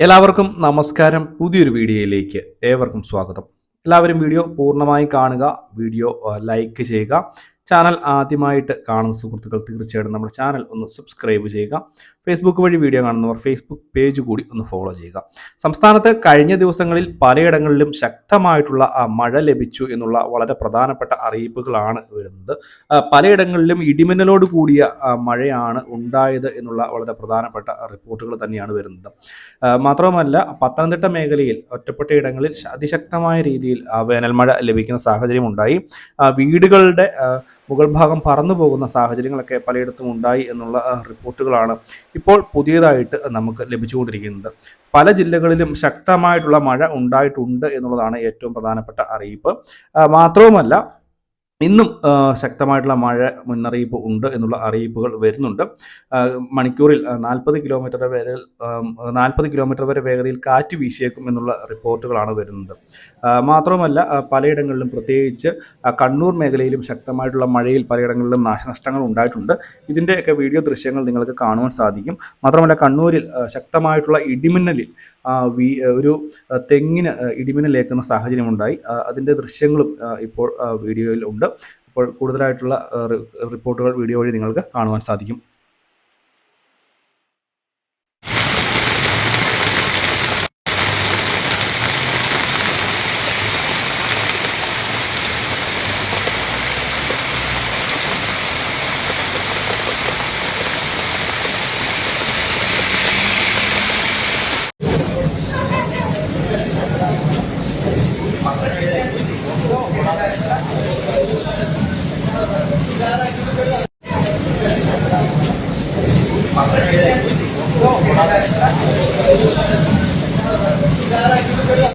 എല്ലാവർക്കും നമസ്കാരം. പുതിയൊരു വീഡിയോയിലേക്ക് ഏവർക്കും സ്വാഗതം. എല്ലാവരും വീഡിയോ പൂർണമായി കാണുക വീഡിയോ ലൈക്ക് ചെയ്യുക. ചാനൽ ആദ്യമായിട്ട് കാണുന്ന സുഹൃത്തുക്കൾ തീർച്ചയായിട്ടും നമ്മുടെ ചാനൽ ഒന്ന് സബ്സ്ക്രൈബ് ചെയ്യുക. ഫേസ്ബുക്ക് വഴി വീഡിയോ കാണുന്നവർ ഫേസ്ബുക്ക് പേജ് കൂടി ഒന്ന് ഫോളോ ചെയ്യുക. സംസ്ഥാനത്ത് കഴിഞ്ഞ ദിവസങ്ങളിൽ പലയിടങ്ങളിലും ശക്തമായിട്ടുള്ള മഴ ലഭിച്ചു എന്നുള്ള വളരെ പ്രധാനപ്പെട്ട അറിയിപ്പുകളാണ് വരുന്നത്. പലയിടങ്ങളിലും ഇടിമിന്നലോട് കൂടിയ മഴയാണ് ഉണ്ടായത് എന്നുള്ള വളരെ പ്രധാനപ്പെട്ട റിപ്പോർട്ടുകൾ തന്നെയാണ് വരുന്നത്. മാത്രവുമല്ല പത്തനംതിട്ട മേഖലയിൽ ഒറ്റപ്പെട്ട ഇടങ്ങളിൽ അതിശക്തമായ രീതിയിൽ ആ, വേനൽ മഴ ലഭിക്കുന്ന സാഹചര്യം ഉണ്ടായി. വീടുകളുടെ മുകൾ ഭാഗം പറന്നു പോകുന്ന സാഹചര്യങ്ങളൊക്കെ പലയിടത്തും ഉണ്ടായി എന്നുള്ള റിപ്പോർട്ടുകളാണ് ഇപ്പോൾ പുതിയതായിട്ട് നമുക്ക് ലഭിച്ചുകൊണ്ടിരിക്കുന്നത്. പല ജില്ലകളിലും ശക്തമായിട്ടുള്ള മഴ ഉണ്ടായിട്ടുണ്ട് എന്നുള്ളതാണ് ഏറ്റവും പ്രധാനപ്പെട്ട അറിയിപ്പ്. മാത്രവുമല്ല ഇന്നും ശക്തമായിട്ടുള്ള മഴ മുന്നറിയിപ്പ് ഉണ്ട് എന്നുള്ള അറിയിപ്പുകൾ വരുന്നുണ്ട്. മണിക്കൂറിൽ നാൽപ്പത് കിലോമീറ്റർ വരെ നാൽപ്പത് കിലോമീറ്റർ വരെ വേഗതയിൽ കാറ്റ് വീശിയേക്കും എന്നുള്ള റിപ്പോർട്ടുകളാണ് വരുന്നത്. മാത്രമല്ല പലയിടങ്ങളിലും പ്രത്യേകിച്ച് കണ്ണൂർ മേഖലയിലും ശക്തമായിട്ടുള്ള മഴയിൽ പലയിടങ്ങളിലും നാശനഷ്ടങ്ങൾ ഉണ്ടായിട്ടുണ്ട്. ഇതിന്റെയൊക്കെ വീഡിയോ ദൃശ്യങ്ങൾ നിങ്ങൾക്ക് കാണുവാൻ സാധിക്കും. മാത്രമല്ല കണ്ണൂരിൽ ശക്തമായിട്ടുള്ള ഇടിമിന്നലിൽ ഒരു തെങ്ങിന് ഇടിമിന്നലേക്കുന്ന സാഹചര്യമുണ്ടായി. അതിന്റെ ദൃശ്യങ്ങളും ഇപ്പോൾ വീഡിയോയിൽ ഉണ്ട്. ഇപ്പോൾ കൂടുതലായിട്ടുള്ള റിപ്പോർട്ടുകൾ വീഡിയോ വഴി നിങ്ങൾക്ക് കാണുവാൻ സാധിക്കും. どうもありがとうございました。